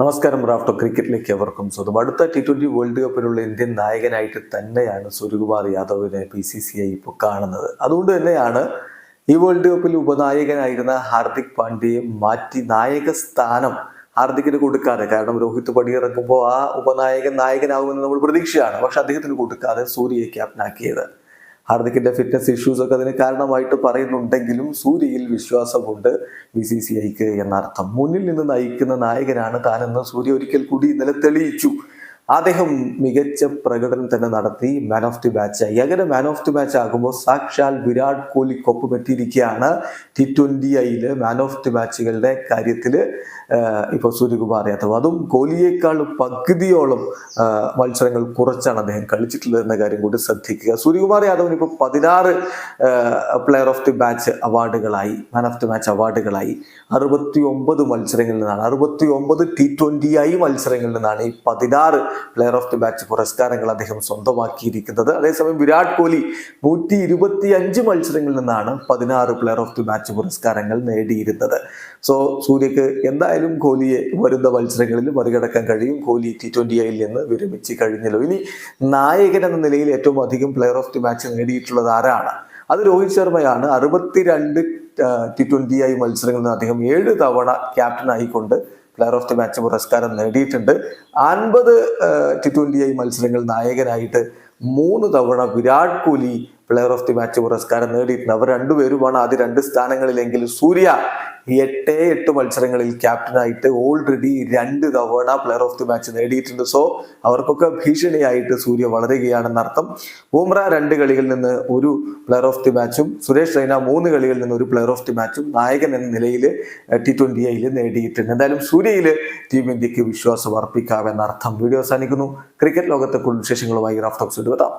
നമസ്കാരം റാഫ്റ്റോ ക്രിക്കറ്റിലേക്ക് അവർക്കും സ്വന്തം അടുത്ത ടി ട്വന്റി വേൾഡ് കപ്പിലുള്ള ഇന്ത്യൻ നായകനായിട്ട് തന്നെയാണ് സൂര്യകുമാർ യാദവിനെ പി സി സി ഐ ഇപ്പോൾ കാണുന്നത്. അതുകൊണ്ട് തന്നെയാണ് ഈ വേൾഡ് കപ്പിൽ ഉപനായകനായിരുന്ന ഹാർദിക് പാണ്ഡ്യയെ മാറ്റി നായക സ്ഥാനം ഹാർദിക്കിന് കൊടുക്കാതെ. കാരണം രോഹിത് പടിയിറങ്ങുമ്പോൾ ആ ഉപനായകൻ നായകനാകുമെന്ന് നമ്മൾ പ്രതീക്ഷയാണ്. പക്ഷെ അദ്ദേഹത്തിന് കൊടുക്കാതെ സൂര്യയെ ക്യാപ്റ്റനാക്കിയത് ഹാർദിക്കിന്റെ ഫിറ്റ്നസ് ഇഷ്യൂസ് ഒക്കെ അതിന് കാരണമായിട്ട് പറയുന്നുണ്ടെങ്കിലും സൂര്യയിൽ വിശ്വാസമുണ്ട്. ബി സി സി ഐക്ക് എന്നർത്ഥം. മുന്നിൽ നിന്ന് നയിക്കുന്ന നായകനാണ് താനെന്ന് സൂര്യ ഒരിക്കൽ കൂടി ഇന്നലെ തെളിയിച്ചു. അദ്ദേഹം മികച്ച പ്രകടനം തന്നെ നടത്തി മാൻ ഓഫ് ദി മാച്ചായി അങ്ങനെ മാൻ ഓഫ് ദി മാച്ച് ആകുമ്പോൾ സാക്ഷാൽ വിരാട് കോഹ്ലിക്കൊപ്പം എത്തിയിരിക്കുകയാണ് ടി ട്വന്റി ഐയിൽ മാൻ ഓഫ് ദി മാച്ചുകളുടെ കാര്യത്തിൽ ഇപ്പോൾ സൂര്യകുമാർ യാദവ്. അതും കോഹ്ലിയേക്കാൾ പകുതിയോളം മത്സരങ്ങൾ കുറച്ചാണ് അദ്ദേഹം കളിച്ചിട്ടുള്ളത് എന്ന കാര്യം കൂടി ശ്രദ്ധിക്കുക. സൂര്യകുമാർ യാദവിന് ഇപ്പോൾ പതിനാറ് പ്ലെയർ ഓഫ് ദി മാച്ച് അവാർഡുകളായി മാൻ ഓഫ് ദി മാച്ച് അവാർഡുകളായി അറുപത്തി ഒമ്പത് മത്സരങ്ങളിൽ നിന്നാണ് അറുപത്തി ഒമ്പത് ടി ട്വന്റി ഐ മത്സരങ്ങളിൽ നിന്നാണ് ഈ പതിനാറ് പ്ലെയർ ഓഫ് ദി മാച്ച് പുരസ്കാരങ്ങൾ അദ്ദേഹം സ്വന്തമാക്കിയിരിക്കുന്നത്. അതേസമയം വിരാട് കോഹ്ലി നൂറ്റി ഇരുപത്തി അഞ്ച് മത്സരങ്ങളിൽ നിന്നാണ് പതിനാറ് പ്ലെയർ ഓഫ് ദി മാച്ച് പുരസ്കാരങ്ങൾ നേടിയിരുന്നത്. സോ സൂര്യക്ക് എന്തായാലും കോഹ്ലിയെ വരുന്ന മത്സരങ്ങളിൽ മറികടക്കാൻ കഴിയും. കോഹ്ലി ടി ട്വന്റി ഐയിൽ നിന്ന് വിരമിച്ച് കഴിഞ്ഞല്ലോ. ഇനി നായകൻ എന്ന നിലയിൽ ഏറ്റവും അധികം പ്ലെയർ ഓഫ് ദി മാച്ച് നേടിയിട്ടുള്ളത് ആരാണ്? അത് രോഹിത് ശർമ്മയാണ്. അറുപത്തിരണ്ട് ടി ട്വന്റി ഐ മത്സരങ്ങളിൽ നിന്ന് അദ്ദേഹം ഏഴ് തവണ ക്യാപ്റ്റൻ ആയിക്കൊണ്ട് പ്ലെയർ ഓഫ് ദി മാച്ച് പുരസ്കാരം നേടിയിട്ടുണ്ട്. അൻപത് ടി ട്വന്റി ഐ മത്സരങ്ങൾ നായകനായിട്ട് മൂന്ന് തവണ Virat Kohli player of the match പുരസ്കാരം നേടിയിട്ടുണ്ട്. അവർ രണ്ടുപേരുമാണ് ആദ്യ രണ്ട് സ്ഥാനങ്ങളിലെങ്കിൽ സൂര്യ എട്ടേ എട്ട് മത്സരങ്ങളിൽ ക്യാപ്റ്റനായിട്ട് ഓൾറെഡി രണ്ട് തവണ പ്ലെയർ ഓഫ് ദി മാച്ച് നേടിയിട്ടുണ്ട്. സോ അവർക്കൊക്കെ ഭീഷണിയായിട്ട് സൂര്യ വളരുകയാണെന്നർത്ഥം ബൂമ്ര രണ്ട് കളികളിൽ നിന്ന് ഒരു പ്ലെയർ ഓഫ് ദി മാച്ചും സുരേഷ് റൈന മൂന്ന് കളികളിൽ നിന്ന് ഒരു പ്ലെയർ ഓഫ് ദി മാച്ചും നായകൻ എന്ന നിലയിൽ ടി ട്വന്റി ഐയിൽ നേടിയിട്ടുണ്ട്. എന്തായാലും സൂര്യയിൽ ടീം ഇന്ത്യയ്ക്ക് വിശ്വാസം അർപ്പിക്കാമെന്നർത്ഥം വീഡിയോ അവസാനിക്കുന്നു. ക്രിക്കറ്റ് ലോകത്തെ കൂടുതൽ വിശേഷങ്ങളുമായി റാഫ്റ്റോക്സ് എടുത്താം